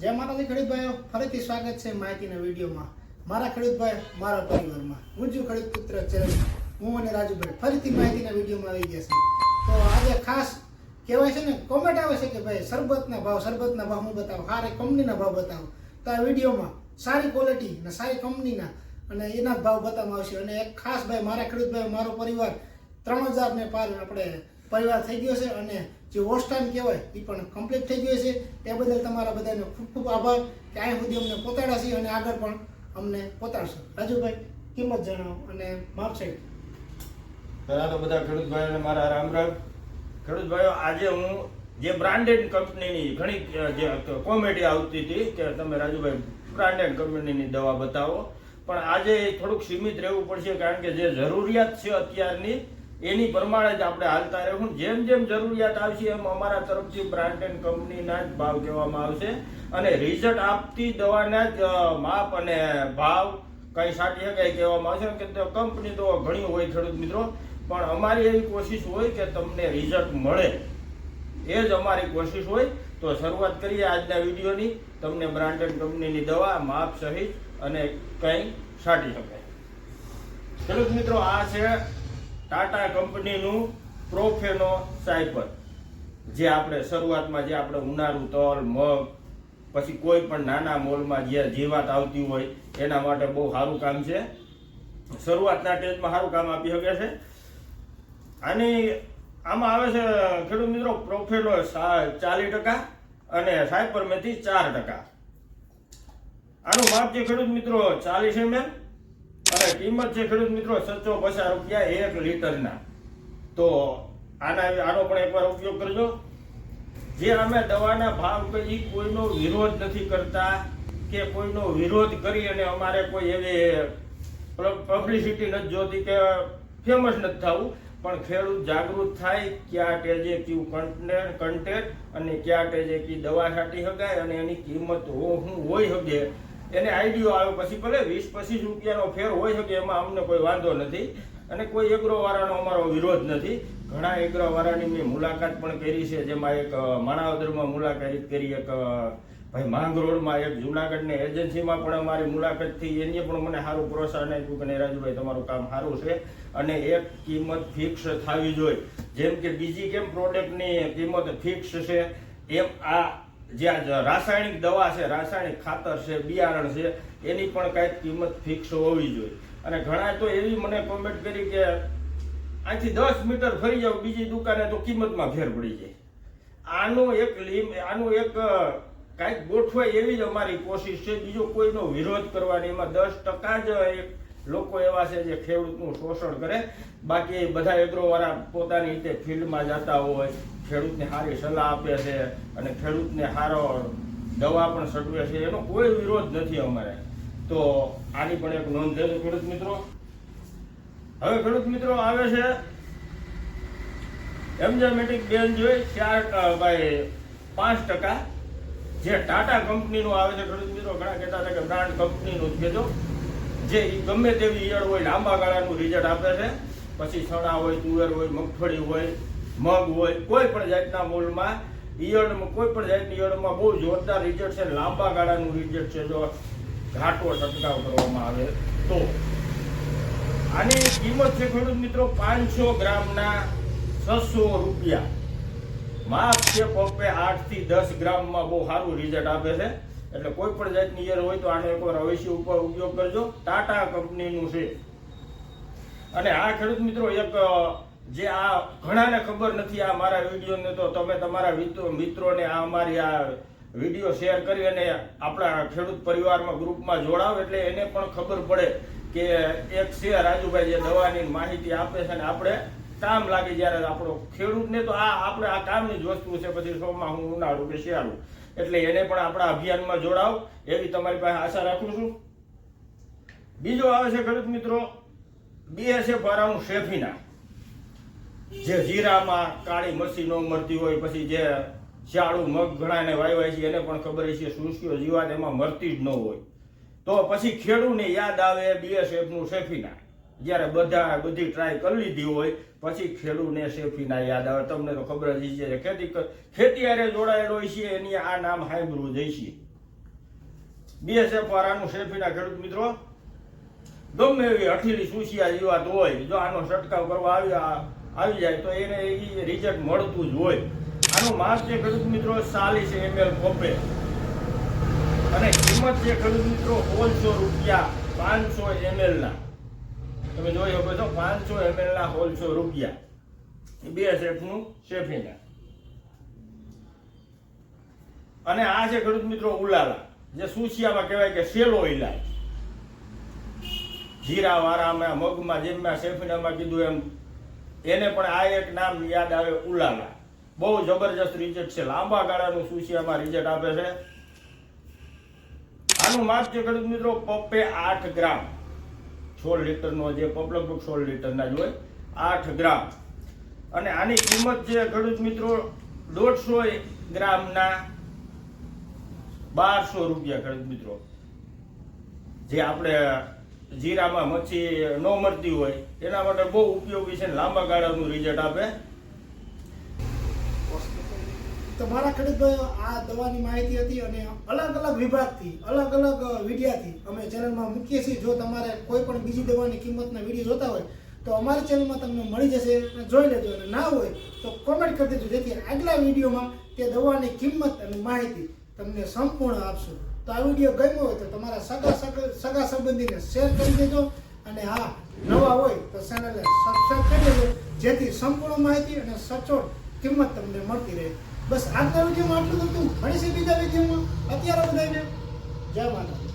જય માતાજી ખેડૂતભાઈઓ. ફરીથી સ્વાગત છે માહિતીના વિડીયોમાં. મારા ખેડૂતભાઈ, મારા પરિવારમાં. હું છું ખેડૂત પુત્ર ચરણ. હું અને રાજુભાઈ ફરીથી માહિતીના વિડીયોમાં આવી ગયા છે તો આજે ખાસ કહેવાય છે ને કોમેન્ટ આવે છે કે ભાઈ શરબતના ભાવ શરબતના ભાવ હું બતાવો. સારી કંપનીના ભાવ બતાવો. તો આ વિડીયોમાં સારી ક્વોલિટી અને સારી કંપનીના અને એના જ ભાવ બતાવવામાં આવશે. અને એક ખાસ ભાઈ, મારા ખેડૂતભાઈ, મારો પરિવાર ત્રણ હજારને પાર આપણે પરિવાર થઈ ગયો છે અને જે વોચ ટાઈમ કહેવાય એ પણ કમ્પ્લીટ થઈ ગયો છે. તે બદલ તમારા બધાનો ખૂબ ખૂબ આભાર. કે અહીં સુધી અમને પહોંચાડ્યા અને આગળ પણ અમને પહોંચાડશો રાજુભાઈ, કિંમત જણાવો અને માપ સાઈડ પહેલા તો બધા ખેડૂત ભાઈઓને મારા રામ રામ. ખેડૂત ભાઈઓ આજે હું જે બ્રાન્ડેડ કંપનીની ઘણી જે કોમેડી આવતી હતી કે તમે રાજુભાઈ બ્રાન્ડેડ કંપનીની દવા બતાવો. પણ આજે થોડુંક સીમિત રહેવું પડશે કારણ કે જે જરૂરિયાત છે અત્યારની એની પ્રમાણે જ આપણે હાલતા રહેવું. જેમ જેમ જરૂરિયાત આવશે એમ અમારા તરફથી બ્રાન્ડ એન્ડ કંપનીના જ ભાવ કહેવામાં આવશે. અને રિઝલ્ટ આપતી દવાના જ માપ અને ભાવ કઈ સાટી શકાય કહેવામાં આવશે. કે કંપની તો ઘણી હોય ખેડૂત મિત્રો. પણ અમારી એવી કોશિશ હોય કે તમને રિઝલ્ટ મળે. એ જ અમારી કોશિશ હોય. તો શરૂઆત કરીએ આજના વિડીયોની. તમને બ્રાન્ડેડ કંપનીની દવા, માપ સહિત અને કંઈ સાટી શકાય. ખેડૂત મિત્રો, આ છે ટાટા કંપનીનું પ્રોફેનો સાયપર જે આપણે શરૂઆતમાં જે આપણે ઉનાળુ તલ, મગ, પછી કોઈ પણ નાના મોલમાં જે જીવાત આવતી હોય, એના માટે બહુ સારું કામ છે. શરૂઆતના સ્ટેજમાં સારું કામ આપી શકે છે. આની આમાં આવે છે, ખેડૂત મિત્રો પ્રોફેલો ચાલીસ ટકા અને સાયપરમેથી ચાર ટકા. આનું માપ છે ખેડૂત મિત્રો, ચાલીસ એમએલ અને કિંમત છે ખેડૂત મિત્રો સચો પચાસ રૂપિયા એક લીટરના. તો આના આનો પણ એકવાર ઉપયોગ કરજો. જે અમે દવાના ભાવ કઈ કોઈનો વિરોધ નથી કરતા કે કોઈનો વિરોધ કરી અને અમારે કોઈ એવી પબ્લિસિટી નથી જોતી કે ફેમસ નથી થવું, પણ ખેડૂત જાગૃત થાય ક્યાં ટેજે કયું કન્ટેન્ટ કન્ટેન્ટ અને કયા ટેજે કી દવા છાંટી શકાય અને એની કિંમત હો- હોય શકે એને આઈડિયો આવે પછી ભલે વીસ પચીસ રૂપિયાનો ફેર હોય શકે એમાં અમને કોઈ વાંધો નથી. અને કોઈ એગ્રો વાળાનો અમારો વિરોધ નથી. ઘણા એગ્રો વાળાની મેં મુલાકાત પણ કરી છે, જેમાં એક માણાવદરમાં મુલાકાત કરી, એક ભાઈ માંગ રોડમાં એક જુનાગઢની એજન્સીમાં પણ અમારી મુલાકાત થઈ. એની પણ મને સારું પ્રોત્સાહન આપ્યું કે રાજુભાઈ તમારું કામ સારું છે અને એક કિંમત ફિક્સ થવી જોઈએ. જેમ કે બીજી કેમ પ્રોડક્ટની કિંમત ફિક્સ છે? એમ આ જે આ રાસાયણિક દવા છે, રાસાયણિક ખાતર છે, બિયારણ છે, એની પણ કાંઈક કિંમત ફિક્સ હોવી જોઈએ. અને ઘણા તો એવી મને કોમેન્ટ કરી કે અહીંથી દસ મીટર ફરી જાવ બીજી દુકાને તો કિંમતમાં ફેર પડી જાય. આનું એક લિમ, આનું એક કાંઈક ગોઠવાય એવી જ અમારી કોશિશ છે. બીજો કોઈનો વિરોધ કરવાની, એમાં દસ ટકા જ એક લોકો એવા છે જે ખેડૂતનું શોષણ કરે. બાકી બધા એગ્રોવાળા પોતાની રીતે ફિલ્ડમાં જતા હોય ખેડૂતને સારી સલાહ આપે છે અને ખેડૂતને સારો દવા પણ સટવે છે, એનો કોઈ વિરોધ નથી અમારે. તો આની પણ એક નોંધ લેજો ખેડૂત મિત્રો. હવે ખેડૂત મિત્રો આવે છે એન્ઝામેટિક બેન જોઈ, ચાર બાય પાંચ ટકા. જે ટાટા કંપનીનું આવે છે ખેડૂત મિત્રો, ઘણા કહેતા હતા કે બ્રાન્ડ કંપનીનું જ કહેજો. જે ગમે તેવી ઈયળ હોય, લાંબા ગાળાનું રિઝલ્ટ આપે છે. પછી ચણા હોય, તુવેર હોય, મગફળી હોય મગ હોય, કોઈ પણ જાતના મૂળમાં ઈયળમાં, કોઈ પણ જાતની ઈયળમાં બહુ જોરદાર રિઝલ્ટ છે. લાંબા ગાળાનું રિઝલ્ટ છે. જો ઘાટો છંટકાવ કરવામાં આવે તો. આની કિંમત છે ખેડૂત મિત્રો પાંચસો ગ્રામના છસો રૂપિયા. માપ છે પંપે આઠથી દસ ગ્રામમાં બહુ સારું રિઝલ્ટ આપે છે. એટલે કોઈ પણ જાતની ઈયર હોય તો આનો એકવાર અવશ્ય ઉપર ઉપયોગ કરજો. ટાટા કંપનીનું છે. અને આ ખેડૂત મિત્રો એક જે આ ઘણાને ખબર નથી આ મારા વિડીયોને તો તમે તમારા મિત્રોને આ અમારી આ વીડિયો શેર કરી અને આપણા ખેડૂત પરિવારમાં ગ્રુપમાં જોડાવ એટલે એને પણ ખબર પડે કે એક છે રાજુભાઈ જે દવાની માહિતી આપે છે અને આપણે કામ લાગે જ્યારે આપણો ખેડૂતને તો આ આપણે આ કામની જ વસ્તુ છે. પછી શોમાં હું ઉનાળું કે શિયાળું. એટલે એને પણ આપણા અભિયાનમાં જોડાવ. એવી તમારી પાસે આશા રાખું છું. બીજો આવે છે ખેડૂત મિત્રો. બીએસએફ વાળાનું શેફીના. જે જીરામાં કાળી મસી ન મરતી હોય, પછી જે શાળું મગ ઘણાને વાવ્યા છે, એને પણ ખબર છે સુસ્યો જીવાત એમાં મરતી જ ન હોય. તો પછી ખેડૂને યાદ આવે બીએસએફનું શેફીના. જ્યારે બધા બધી ટ્રાય કરી લીધી હોય, પછી ખેડૂને સેફીના યાદ આવે. તમને તો ખબર જ છે ખેતી ખેતી હારે જોડાયેલો હોય છે, એની આ નામ હાઈબ્રુ જઈ છે બીએસએફ વાળાનું સેફીના ખેડૂત મિત્રો, ગમે એવી હઠીલી સુશિયા જીવાત હોય, જો આનો છંટકાવ કરવા આવી આવી જાય તો એને એ રિઝલ્ટ મળતું જ હોય. આનું માસ જે ખેડૂત મિત્રો ચાલીસ એમએલ કોપે અને કિંમત જે ખેડૂત મિત્રો હોલસો રૂપિયા પાંચસો એમએલ ના. તમે જોઈ શકો છો પાંચસો એમએલ ના સોળસો રૂપિયા. બીએસએફનું સેફીના અને આ છે ખેડૂત મિત્રો ઉલાલા. જે સુશિયામાં કહેવાય કે સેલો ઇલાજ જીરા વાળામાં મગમાં જેમ મેં શેફીનામાં કીધું એમ એને પણ આ એક નામ યાદ આવે ઉલાલા. બહુ જબરજસ્ત રિઝલ્ટ છે. લાંબા ગાળાનું સુશિયામાં રિઝલ્ટ આપે છે. આનું માપ છે ખેડૂત મિત્રો, પપ્પે આઠ ગ્રામ. સોળ લીટરનો જે પપ, લગભગ સોળ લીટરના જ હોય. આઠ ગ્રામ. અને આની કિંમત છે ખેડૂત મિત્રો, દોઢસો ગ્રામના બારસો રૂપિયા ખેડૂત મિત્રો. જે આપણે જીરામાં મચ્છી ન મળતી હોય, એના માટે બહુ ઉપયોગી છે લાંબા ગાળાનું રિઝલ્ટ આપે. તો મારા ખેડૂતભાઈઓ આ દવાની માહિતી હતી અને અલગ અલગ વિભાગથી, અલગ અલગ વિડિયાથી અમે ચેનલમાં મૂકીએ છીએ. જો તમારે કોઈ પણ બીજી દવાની કિંમતના વીડિયો જોતા હોય, તો અમારી ચેનલમાં તમને મળી જશે અને જોઈ લેજો. અને ના હોય, તો કોમેન્ટ કરી દેજો. જેથી આગલા વિડીયોમાં તે દવાની કિંમત અને માહિતી તમને સંપૂર્ણ આપશું. તો આ વીડિયો ગમ્યો હોય તો તમારા સગા સગા સંબંધીને શેર કરી દેજો. અને હા, નવા હોય તો ચેનલને સબસ્ક્રાઈબ કરી દેજો. જેથી સંપૂર્ણ માહિતી અને સચોટ કિંમત તમને મળતી રહે. બસ આજના વિડીયોમાં આટલું હતું. મળીશું બીજા વિડીયોમાં. અત્યારે બધાને જય માતા